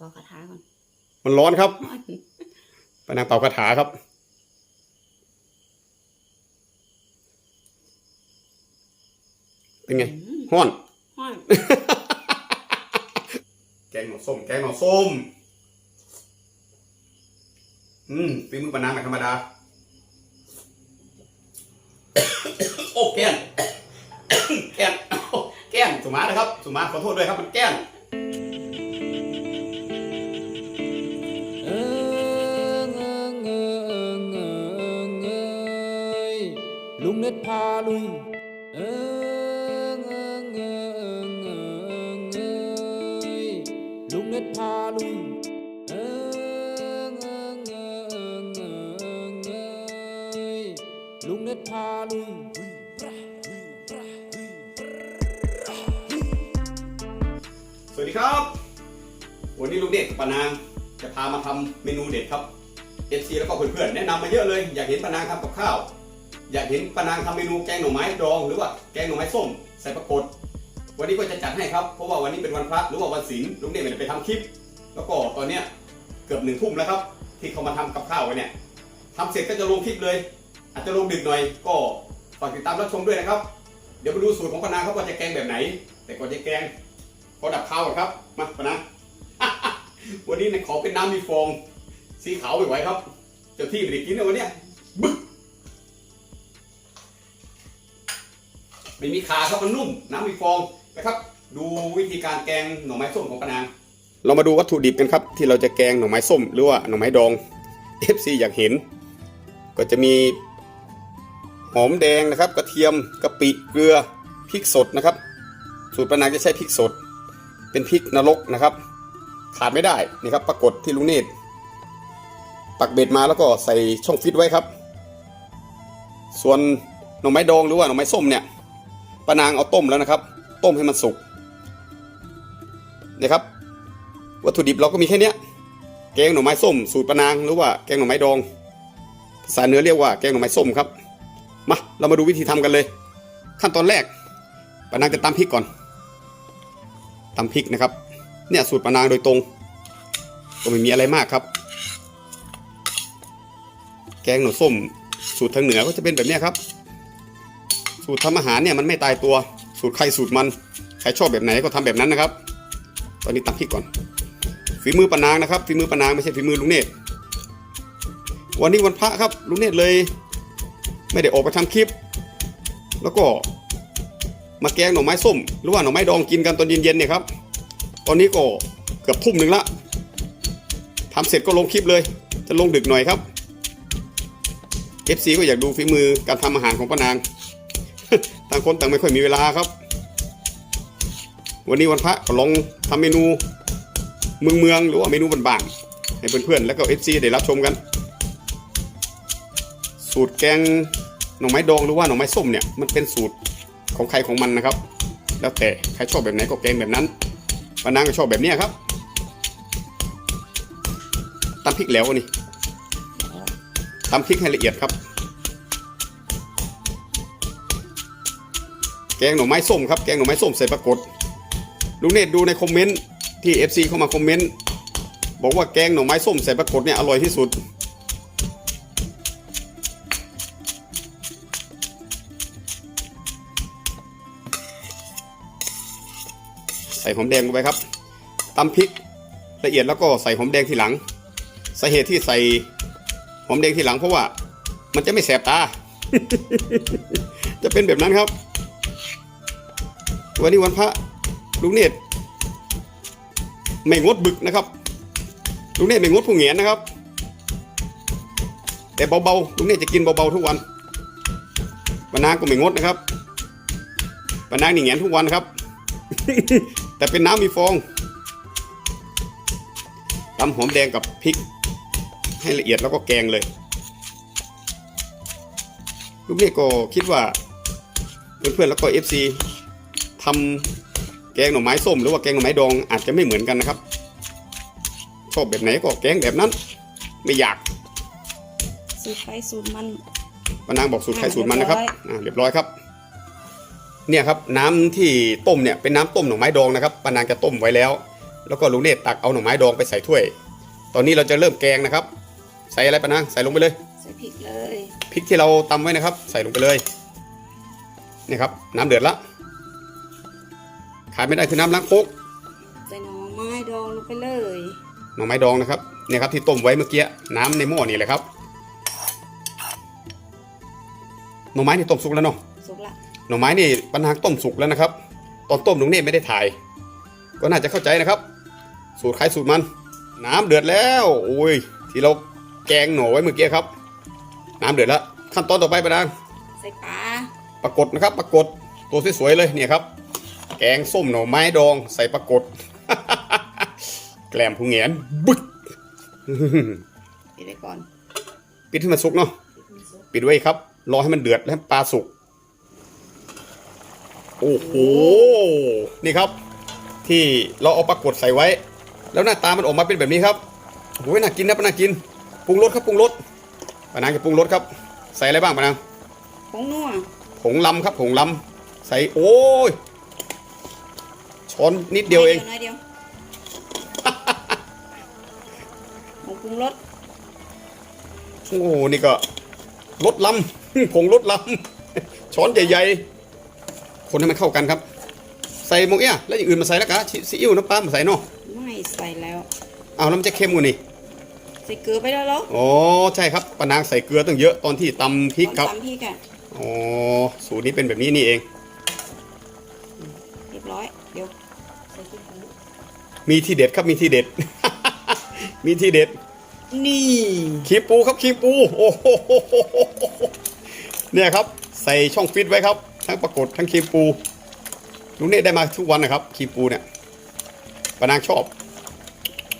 เป่ากระทาก่อนมันร้อนครับอ้อนปานางเป่ากระถาครับ เป็นไงอืมห้อนอ้อน แกงหน่อส้ม แกงหน่อส้ม อืมฝีมือปานางแบบธรรมดา โอ้แก้นแก้นแก้นสุมานะครับ สุมาขอโทษด้วยครับ มันแก้น ลุงเน็ตพาลุย เอิงเอิงเอิงเอิงเอยลุงเน็ตพาลุย เอิงเอิงเอิงเอิงเอยลุงเน็ตพาลุยสวัสดีครับ วันนี้ลุงเด็กปานางจะพามาทำเมนูเด็ดครับเอฟซีแล้วก็เพื่อนๆแนะนำมาเยอะเลย อยากเห็นปานางทำกับข้าว อยากเห็นปานางทำเมนูแกงหน่อไม้ดองหรือว่าแกงหน่อไม้ส้มใส่ปรากฏวันนี้ก็จะจัดให้ครับเพราะว่าวันนี้เป็นวันพระหรือว่าวันศีลลุงเด็กไม่ได้ไปทำคลิป แล้วก็ตอนเนี้ยเกือบหนึ่งทุ่มแล้วครับ ที่เขามาทำกับข้าวกันเนี่ยทำเสร็จก็จะลงคลิปเลย อาจจะลงดึกหน่อยก็ฝากติดตามรับชมด้วยนะครับ เดี๋ยวไปดูสูตรของปานางครับว่าจะแกงแบบไหน แต่ก่อนจะแกงขอดับข้าวก่อนครับมาปะนะวันนี้เนี่ยขอเป็นน้ำมีฟองสีขาวไม่ไหวครับเจ้าที่ไม่ได้กินนะวันเนี้ยบึก ไม่มีขาครับมันนุ่มน้ำมีฟองนะครับ ดูวิธีการแกงหน่อไม้ส้มของปนางเรามาดูวัตถุดิบกันครับ ที่เราจะแกงหน่อไม้ส้มหรือว่าหน่อไม้ดอง FC อยากเห็น ก็จะมีหอมแดงนะครับ กระเทียมกะปิเกลือพริกสดนะครับ สูตรปานางจะใช้พริกสด เป็นพริกนรกนะครับ ขาดไม่ได้นี่ครับปรากฏที่ลุงเนตรปักเบ็ดมาแล้วก็ใส่ช่องฟิตไว้ครับ ส่วนหน่อไม้ดองหรือว่าหน่อไม้ส้มเนี่ย ปนางเอาต้มแล้วนะครับ ต้มให้มันสุกนะครับ วัตถุดิบเราก็มีแค่เนี้ยแกงหน่อไม้ส้ม สูตรปนางหรือว่าแกงหน่อไม้ดองภาษาเหนือเรียกว่าแกงหน่อไม้ส้มครับ มาเรามาดูวิธีทำกันเลย ขั้นตอนแรกปนางจะตำพริกก่อนตำพริกนะครับ เนี่ยสูตรปนางโดยตรง ก็ไม่มีอะไรมากครับ แกงหน่อส้ม สูตรทางเหนือก็จะเป็นแบบเนี้ยครับ สูตรทำอาหารเนี่ยมันไม่ตายตัว สูตรใครสูตรมัน ใครชอบแบบไหนก็ทำแบบนั้นนะครับ ตอนนี้ตำพริกก่อน ฝีมือปานางนะครับ ฝีมือปานางไม่ใช่ฝีมือลุงเนตรวันนี้วันพระครับ ลุงเนตรเลย ไม่ได้ออกไปทำคลิป แล้วก็มาแกงหน่อไม้ส้ม หรือว่าหน่อไม้ดองกินกันตอนเย็นๆเนี่ยครับ ตอนนี้ก็เกือบทุ่มหนึ่งละทำเสร็จก็ลงคลิปเลย จะลงดึกหน่อยครับ FC ก็อยากดูฝีมือการทำอาหารของป้านาง ต่างคนต่างไม่ค่อยมีเวลาครับ วันนี้วันพระก็ลองทำเมนูเมืองเมืองๆหรือว่าเมนูบ้านๆให้เพื่อนๆแล้วก็ FC ได้รับชมกัน สูตรแกงหน่อไม้ดองหรือว่าหน่อไม้ส้มเนี่ยมันเป็นสูตรของใครของมันนะครับ แล้วแต่ใครชอบแบบไหนก็แกงแบบนั้นปานางก็ชอบแบบนี้ครับตำพริกแล้วนี่ตำพริกให้ละเอียดครับ แกงหน่อไม้ส้มครับแกงหน่อไม้ส้มใส่ปรากฏลุงเนตดูในคอมเมนต์ที่ FC เข้ามาคอมเมนต์บอกว่าแกงหน่อไม้ส้มใส่ปรากฏเนี่ยอร่อยที่สุด ใส่หอมแดงลงไปครับตำพริกละเอียดแล้วก็ใส่หอมแดงทีหลังสาเหตุที่ใส่หอมแดงทีหลังเพราะว่า มันจะไม่แสบตา จะเป็นแบบนั้นครับ วันนี้วันพระลุงเนตรไม่งดบึกนะครับลุงเนตรไม่งดผู้เหงียนนะครับ แต่เบาๆลุงเนตรจะกินเบาๆทุกวันปนางก็ไม่งดนะครับปนางนี่เหงียนทุกวันครับ แต่เป็นน้ำมีฟองตำหอมแดงกับพริก ให้ละเอียดแล้วก็แกงเลยลูกนี่ก็คิดว่าเพื่อนๆแล้วก็ FC ทำแกงหน่อไม้ส้มหรือว่าแกงหน่อไม้ดองอาจจะไม่เหมือนกันนะครับชอบแบบไหนก็แกงแบบนั้น ไม่อยากสูตรใครสูตรมันปานางบอกสูตรใครสูตรมันนะครับเรียบร้อยอ่าเรียบร้อยครับ เนี่ยครับน้ำที่ต้มเนี่ยเป็นน้ำต้มหน่อไม้ดองนะครับปานางจะต้มไว้แล้ว แล้วก็ลุงเนตรตักเอาหน่อไม้ดองไปใส่ถ้วย ตอนนี้เราจะเริ่มแกงนะครับ ใส่อะไรปะนางใส่ลงไปเลยใส่พริกเลยพริกที่เราตำไว้นะครับ ใส่ลงไปเลยนี่ครับน้ำเดือดละ ขาดไม่ได้คือน้ำล้างโคกใส่หน่อไม้ดองลงไปเลยหน่อไม้ดองนะครับเนี่ยครับที่ต้มไว้เมื่อกี้น้ำในหม้อนี่แหละครับหน่อไม้นี่ต้มสุกแล้วเนาะสุกละหน่อไม้นี่ปัญหาต้มสุกแล้วนะครับ ตอนต้มลุงเนตรไม่ได้ถ่าย ก็น่าจะเข้าใจนะครับ สูตรใครสูตรมัน น้ำเดือดแล้วโอ้ยที่เราแกงหน่อไว้เมื่อกี้ครับ น้ำเดือดแล้วขั้นตอนต่อไปปะนางใส่ปลาปรากฏนะครับปรากฏตัวสวยๆเลยเนี่ยครับ แกงส้มหน่อไม้ดองใส่ปรากฏแกล้มผู้เหงียนบึกปิดไว้ก่อน ปิดให้มันสุกเนาะปิดไว้ครับ รอให้มันเดือดแล้วให้ปลาสุก โอ้โห นี่ครับ ที่เราเอาปลากดใส่ไว้ แล้วหน้าตามันออกมาเป็นแบบนี้ครับโอ้ยน่ากินนะปะน่ากินปรุงรสครับปรุงรสปะนางจะปรุงรสครับ ใส่อะไรบ้างปะนางผงนัวผงลำครับผงลำใส่โอ้ย ช้อนนิดเดียวเองน้อยเดียวผงปรุงรสโอ้โหนี่ก็ลดลำผงลดลำช้อนใหญ่ๆ คนให้มันเข้ากันครับ ใส่หมกเอี้ยแล้วอย่างอื่นมาใส่แล้วกะซีอิ๊วน้ำปลามาใส่เนาะไม่ใส่แล้วเอาแล้วมันจะเค็มกว่านี่ใส่เกลือไปแล้วเหรออ๋อใช่ครับปานางใส่เกลือตั้งเยอะตอนที่ตำพริกครับตอนตำพริกอะอ๋อสูตรนี้เป็นแบบนี้นี่เอง มีที่เด็ดครับมีที่เด็ด มีที่เด็ด นี่คีปูครับคีปูโอ้โหเนี่ยครับ ใส่ช่องฟิตไว้ครับ ทั้งปรากฏทั้งคีปูลุงเนี่ยได้มาทุกวันนะครับคีปูเนี่ยปานางชอบ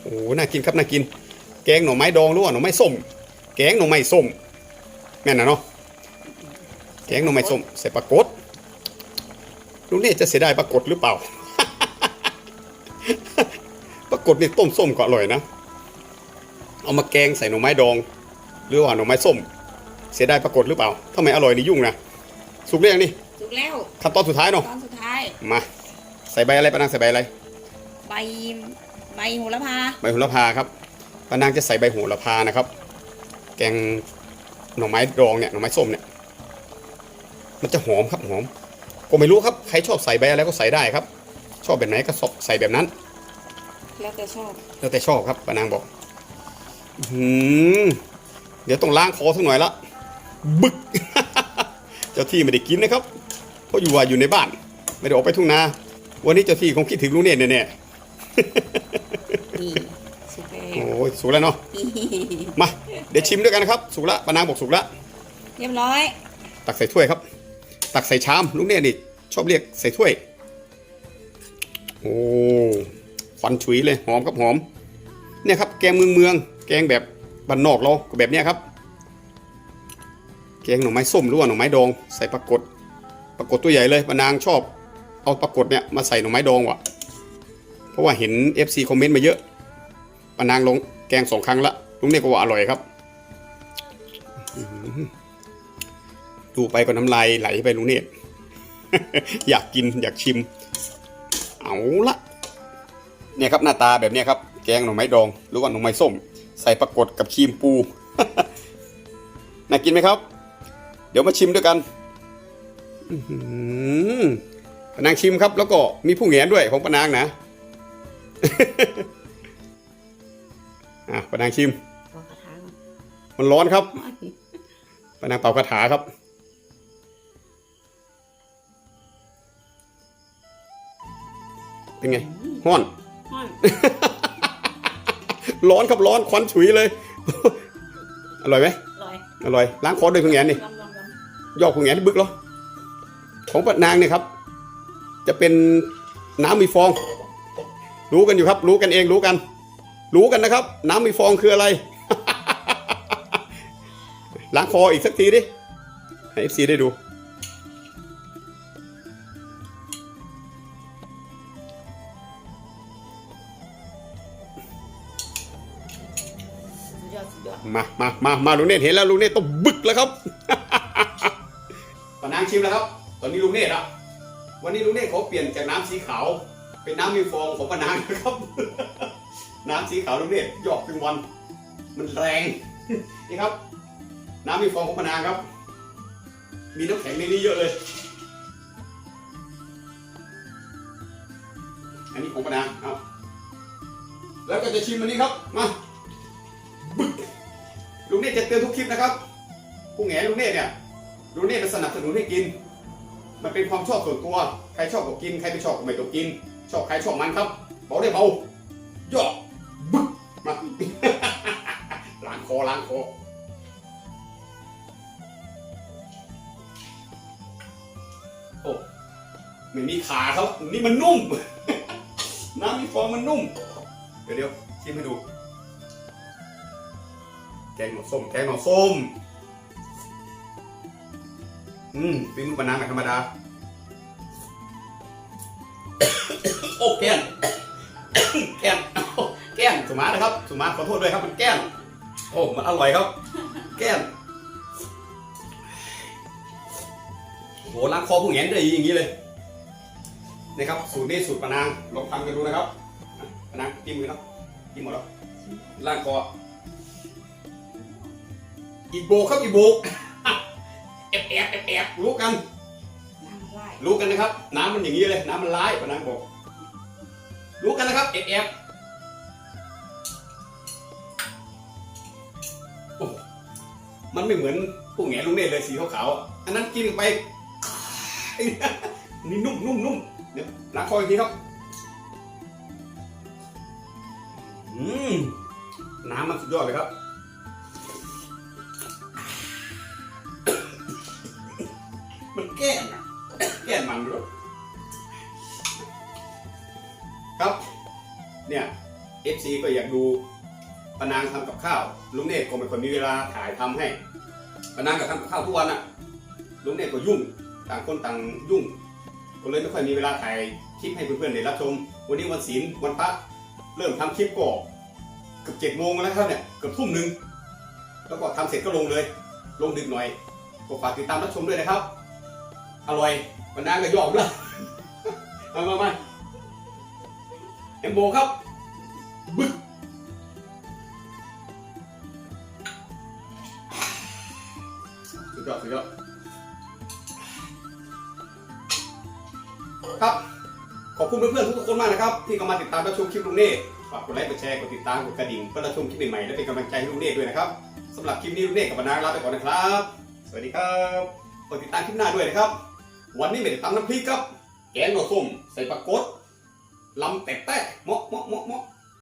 โอ้โหน่ากินครับน่ากิน แกงหน่อไม้ดองหรือว่าหน่อไม้ส้ม แกงหน่อไม้ส้มแม่นนะเนาะแกงหน่อไม้ส้มใส่ปรากฏลุงเนี่ยจะเสียดายปรากฏหรือเปล่า ปรากฏนี่ต้มส้มก็อร่อยนะ เอามาแกงใส่หน่อไม้ดอง หรือว่าหน่อไม้ส้ม เสียดายปรากฏหรือเปล่าถ้าไม่อร่อยนี่ยุ่งนะ สุกเรียงนี่ สุกแล้วขั้นตอนสุดท้ายเนาะตอนสุดท้าย มา ใส่ใบอะไรปานางใส่ใบอะไร ใบใบโหระพา ใบโหระพาครับปานางจะใส่ใบโหระพานะครับ แกงหน่อไม้ดองเนี่ยหน่อไม้ส้มเนี่ย มันจะหอมครับหอม ก็ไม่รู้ครับใครชอบใส่ใบอะไรก็ใส่ได้ครับ ชอบแบบไหนก็ใส่แบบนั้น แล้วแต่ชอบ แล้วแต่ชอบครับปานางบอกอื้อหือเดี๋ยวต้องล้างคอสักหน่อยละ บึก เจ้าที่ไม่ได้กินนะครับ เพราะอยู่ว่าอยู่ในบ้าน ไม่ได้ออกไปทุ่งนา วันนี้เจ้าที่คงคิดถึงลุงเนตรแน่นี่สุกแล้ๆโอ้วยสุกแล้วเนาะ มา เดี๋ยวชิมด้วยกันนะครับ สุกละปานางบอกสุกละ เรียบร้อย ตักใส่ถ้วยครับ ตักใส่ชามลุงเนตรนี่ชอบเรียกใส่ถ้วยโอ้ควันฉุยเลยหอมครับหอม เนี่ยครับแกงเมืองเมือง แกงแบบบ้านนอกเราก็แบบเนี้ยครับ แกงหน่อไม้ส้มหรือว่าหน่อไม้ดอง ใส่ปลากดปลากดตัวใหญ่เลยปานางชอบ เอาปลากดเนี่ยมาใส่หน่อไม้ดองว่ะ เพราะว่าเห็น FC คอมเมนต์มาเยอะปานางลงแกงสองครั้งละลุงเนี่ยก็ว่าอร่อยครับ ดูไปก็น้ำลายไหลไปลุงเนี่ยอยากกินอยากชิม เอาละเนี่ยครับหน้าตาแบบเนี้ยครับ แกงหน่อไม้ดอง หรือว่าหน่อไม้ส้ม ใส่ปลากดกับครีมปู น่ากินไหมครับ เดี๋ยวมาชิมด้วยกันอื้อหือปานางชิมครับ แล้วก็มีผู้แหงนด้วยของปานางนะอะปานางชิมขอคาถาก่อนมันร้อนครับปานางเป่าคาถาครับ เป็นไงห้อน ห้อยร้อนครับร้อนควันฉุยเลย อร่อยไหมอร่อยอร่อยล้างคอด้วยผู้แหงนนี่ลองลองลองยอกผู้แหงนบึกเหรอของปะนางเนี่ยครับ จะเป็นน้ำมีฟอง รู้กันอยู่ครับ รู้กันเองรู้กัน รู้กันนะครับ น้ำมีฟองคืออะไรล้างคออีกสักทีดิให้เอฟซีได้ดู ยอดสุดยอดมามามามาลุงเนตเห็นแล้วลุงเนตต้องบึกแล้วครับปานางชิมแล้วครับ ตอนนี้ลุงเนตรอะวันนี้ลุงเนตเขาเปลี่ยนจากน้ำสีขาว เป็นน้ำมีฟองของปะนางนะครับ น้ำสีขาวลูกเนี่ยหยอกเป็นวัน มันแรงนี่ครับ น้ำมีฟองของปะนางครับ มีน้ำแข็งในนี้เยอะเลย อันนี้ของปะนางเอาแล้วก็จะชิมอันนี้ครับ มา จะเตือนทุกคลิปนะครับผู้แง่ลุงเนตเนี่ยลุงเนตมันสนับสนุนให้กิน มันเป็นความชอบส่วนตัวใครชอบก็กินใครไม่ชอบก็ไม่ต้องกิน ชอบใครชอบมันครับเบาได้เบาย่อบึกมาล้างคอล้างคอโอ้ไม่มีขาครับนี่มันนุ่มน้ำมีฟองมันนุ่ม เดี๋ยวเดี๋ยวชิมให้ดู แกงหน่อส้ม แกงหน่อส้ม อืมเป็นมือปนางแบบธรรมดา โอ้แก้นแก้นโอ้แก้นสุมานะครับ สุมาขอโทษด้วยครับ มันแก้นโอ้ มันอร่อยครับ แก้นโหล้างคอผู้แหงได้อย่างนี้เลยนะครับสูตรนี้สูตรปะนางลองทำกันดูนะครับปะนางจิ้มมือเนาะจิ้มหมดแล้วล้างคอ อีกโบกครับอีกโบกแอบแอบแอบแอบรู้กันน้ำไล่รู้กันนะครับ น้ำมันอย่างนี้เลย น้ำมันร้ายปะนางบอก รู้กันนะครับแอบแอบโอ้มันไม่เหมือนพวกแง่ลุงเนตรเลยสีขาวๆอะอันนั้นกินไปนี่นุ่มนุ่มนุ่มเดี๋ยวล้างคออีกทีครับอืมน้ำมันสุดยอดเลยครับ ก้มอะแก้มมันด้ครับ เนี่ย FC ก็อยากดูปนางทำกับข้าว ลุงเนตรก็ไม่ค่อยมีเวลาถ่ายทำให้ปนางก็ทำกับข้าวทุกวันอะลุงเนตรก็ยุ่ง ต่างคนต่างยุ่ง ก็เลยไม่ค่อยมีเวลาถ่ายคลิปให้เพื่อนๆได้รับชม วันนี้วันศีลวันพระเริ่มทำคลิปก็เกือบเจ็ดโมงแล้วครับเนี่ยเกือบทุ่มหนึ่งแล้วก็ทำเสร็จก็ลงเลย ลงดึกหน่อยก็ฝากติดตามรับชมด้วยนะครับ อร่อยวันนั้นก็ยอมล้วมามามาเอ็มโบครับบึ๊กสุดยอดสุดยอดครับ ขอบคุณเพื่อนๆทุกคนมากนะครับ ที่เข้ามาติดตามรับชมคลิปลุงเน่ฝากกดไลค์กดแชร์กดติดตามกดกระดิ่งเพื่อรับชมคลิปใหม่ๆและเป็นกำลังใจให้ลุงเน่ด้วยนะครับสำหรับคลิปนี้ลุงเน่กับบรรณาลาไปก่อนนะครับ สวัสดีครับกดติดตามคลิปหน้าด้วยนะครับ วันนี้ไม่ได้ตำน้ำพริกครับ แกงหน่อส้มใส่ปลากดลำแตะแตะเมาะเมาะเมาะเมาะ